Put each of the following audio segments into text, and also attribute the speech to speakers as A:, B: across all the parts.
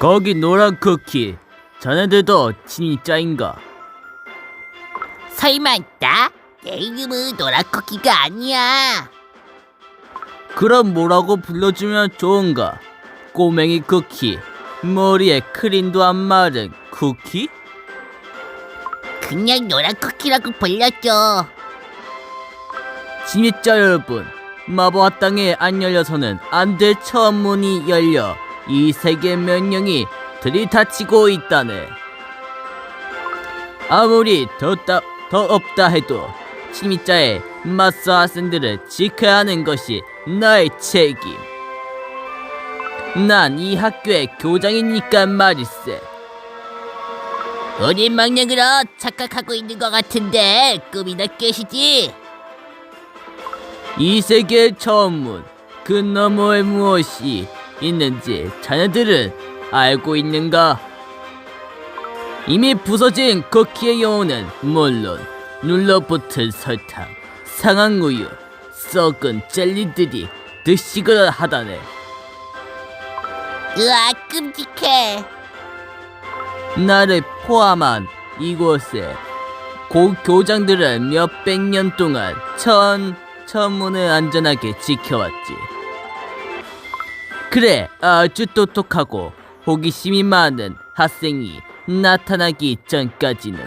A: 거기 노란 쿠키. 자네들도 진짜인가?
B: 설마 나? 내 이름은 노라쿠키가 아니야.
A: 그럼 뭐라고 불러주면 좋은가? 꼬맹이 쿠키. 머리에 크림도 안 마른 쿠키?
B: 그냥 노라쿠키라고 불렸죠.
A: 진입자 여러분, 마법화 땅에 안 열려서는 안 될 처음 문이 열려 이 세계 명령이 들이닥치고 있다네. 아무리 더, 따, 더 없다 해도 침입자의 마스 학생들을 지켜야 하는 것이 나의 책임. 난 이 학교의 교장이니까 말일세.
B: 우린 망령으로 착각하고 있는 것 같은데 꿈이나 깨시지.
A: 이 세계의 처음문 그 너머에 무엇이 있는지 자네들은 알고 있는가? 이미 부서진 쿠키의 영혼은 물론 눌러붙은 설탕, 상한 우유, 썩은 젤리들이 드시거나 하다네.
B: 으아 끔찍해.
A: 나를 포함한 이곳에 고 교장들은 몇백 년 동안 천 천문을 안전하게 지켜왔지. 그래, 아주 똑똑하고 호기심이 많은 학생이 나타나기 전까지는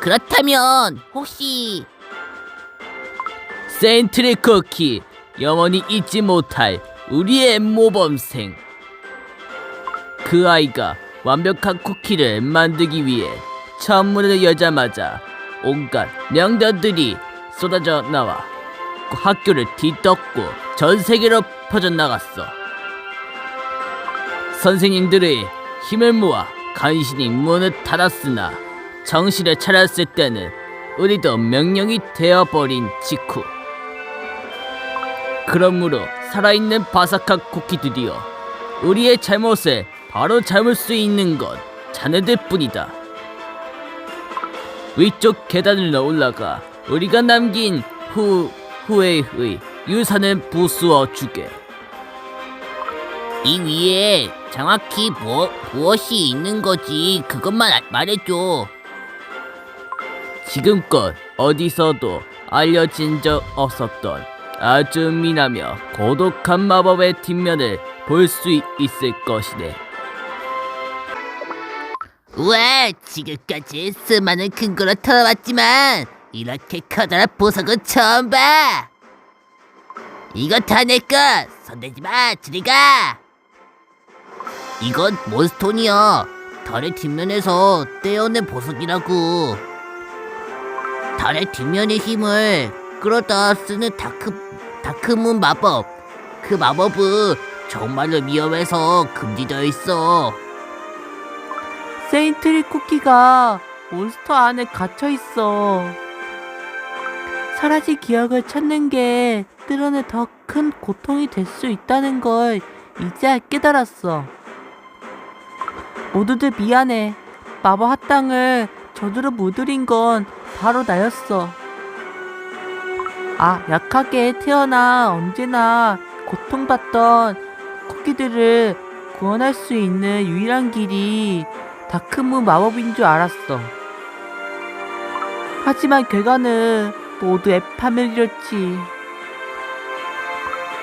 B: 그렇다면 혹시
A: 세인트리 쿠키 영원히 잊지 못할 우리의 모범생. 그 아이가 완벽한 쿠키를 만들기 위해 천문을 열자마자 온갖 명단들이 쏟아져 나와 그 학교를 뒤덮고 전 세계로 퍼져나갔어. 선생님들의 힘을 모아 간신히 문을 닫았으나 정신을 차렸을 때는 우리도 명령이 되어버린 직후 그러므로 살아있는 바삭한 쿠키들이여 우리의 잘못을 바로 잡을 수 있는 건 자네들 뿐이다 위쪽 계단을 올라가 우리가 남긴 후, 후에의 유산을 부수어 주게
B: 이 위에 정확히 뭐, 무엇이 있는 거지 그것만 아- 말해줘.
A: 지금껏 어디서도 알려진 적 없었던 아주 미나며 고독한 마법의 뒷면을 볼 수 있을 것이네.
B: 우와 지금까지 수많은 근거로 털어왔지만 이렇게 커다란 보석은 처음 봐. 이거 다 내꺼 손대지 마 저리가. 이건 몬스톤이야. 달의 뒷면에서 떼어낸 보석이라고. 달의 뒷면의 힘을 끌어다 쓰는 다크 다크문 마법. 그 마법은 정말로 위험해서 금지되어 있어.
C: 세인트리 쿠키가 몬스터 안에 갇혀 있어. 사라진 기억을 찾는 게 때로는 더큰 고통이 될 수 있다는 걸 이제야 깨달았어. 모두들 미안해. 마법 핫당을 저주로 물들인 건 바로 나였어. 아, 약하게 태어나 언제나 고통받던 쿠키들을 구원할 수 있는 유일한 길이 다크문 마법인 줄 알았어. 하지만 결과는 모두 애팜을 잃었지.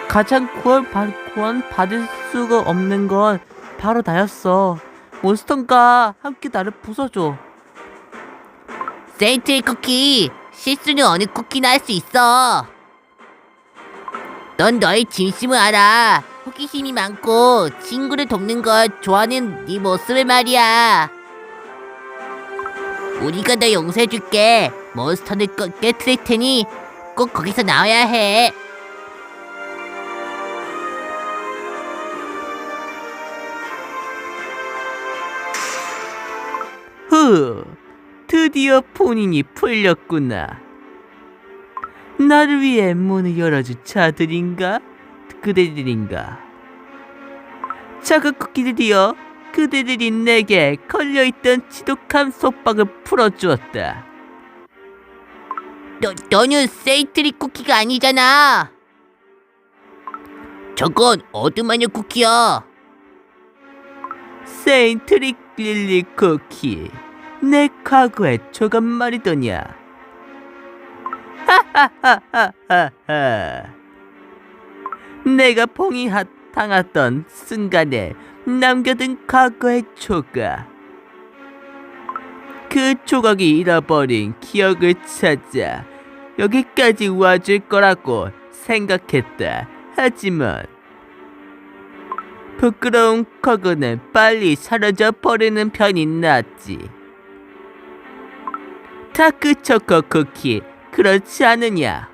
C: 가장 구원, 받, 구원 받을 수가 없는 건 바로 나였어. 몬스턴과 함께 나를 부숴줘.
B: 세인트의 쿠키 실수는 어느 쿠키나 할 수 있어. 넌 너의 진심을 알아. 호기심이 많고 친구를 돕는 걸 좋아하는 네 모습을 말이야. 우리가 너 용서해줄게. 몬스터를 꼭 깨트릴 테니 꼭 거기서 나와야 해
C: 흐, 드디어 본인이 풀렸구나. 나를 위해 문을 열어줄 자들인가? 그대들인가? 작은 쿠키들이여, 그대들이 내게 걸려있던 지독한 속박을 풀어주었다.
B: 너, 너는 세인트리 쿠키가 아니잖아 저건 어드마녀 쿠키야
A: 세인트 릭 릴리 쿠키 내 과거의 조각 말이더냐? 하하하하하하 내가 봉이 하- 당했던 순간에 남겨둔 과거의 조각. 그 조각이 잃어버린 기억을 찾아 여기까지 와줄 거라고 생각했다. 하지만 부끄러운 과거는 빨리 사라져 버리는 편이 낫지. 다크 초코 쿠키 그렇지 않느냐?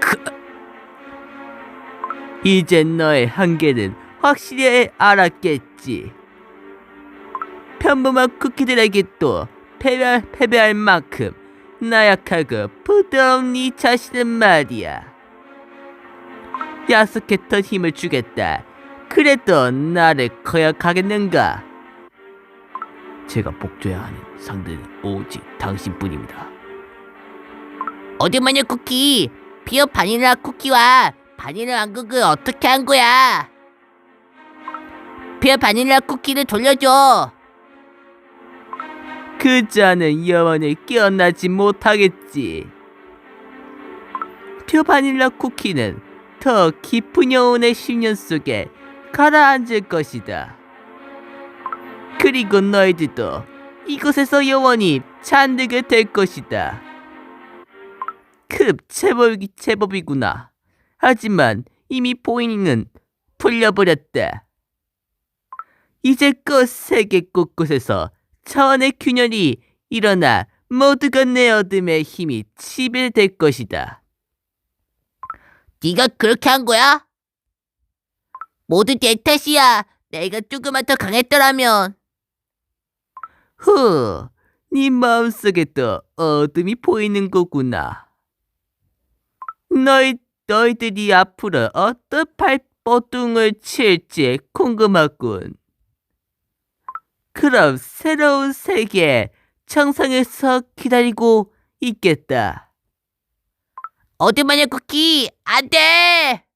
A: 그... 이제 너의 한계는 확실히 알았겠지. 평범한 쿠키들에게 또 패배할, 패배할 만큼 나약하고 부드러운 네 자신은 말이야. 약속했던 힘을 주겠다. 그래도 나를 거역하겠는가? 제가 복줘야 하는 상대는 오직 당신뿐입니다.
B: 어드마녀 쿠키, 피어 바닐라 쿠키와 바닐라 왕국을 어떻게 한 거야? 피어 바닐라 쿠키를 돌려줘.
A: 그 자는 영원히 깨어나지 못하겠지. 표 바닐라 쿠키는 더 깊은 영혼의 심년 속에 가라앉을 것이다. 그리고 너희들도 이곳에서 영원히 잠들게 될 것이다. 급 제법이, 제법이구나. 하지만 이미 보이는 풀려버렸다. 이제껏 세계 곳곳에서 차원의 균열이 일어나 모두가 내 어둠의 힘이 지배될 것이다.
B: 네가 그렇게 한 거야? 모두 내 탓이야. 내가 조금만 더 강했더라면.
A: 후, 네 마음속에 또 어둠이 보이는 거구나. 너희, 너희들이 앞으로 어떤 발버둥을 칠지 궁금하군. 그럼 새로운 세계 청상에서 기다리고 있겠다.
B: 어드마녀 쿠키, 안 돼!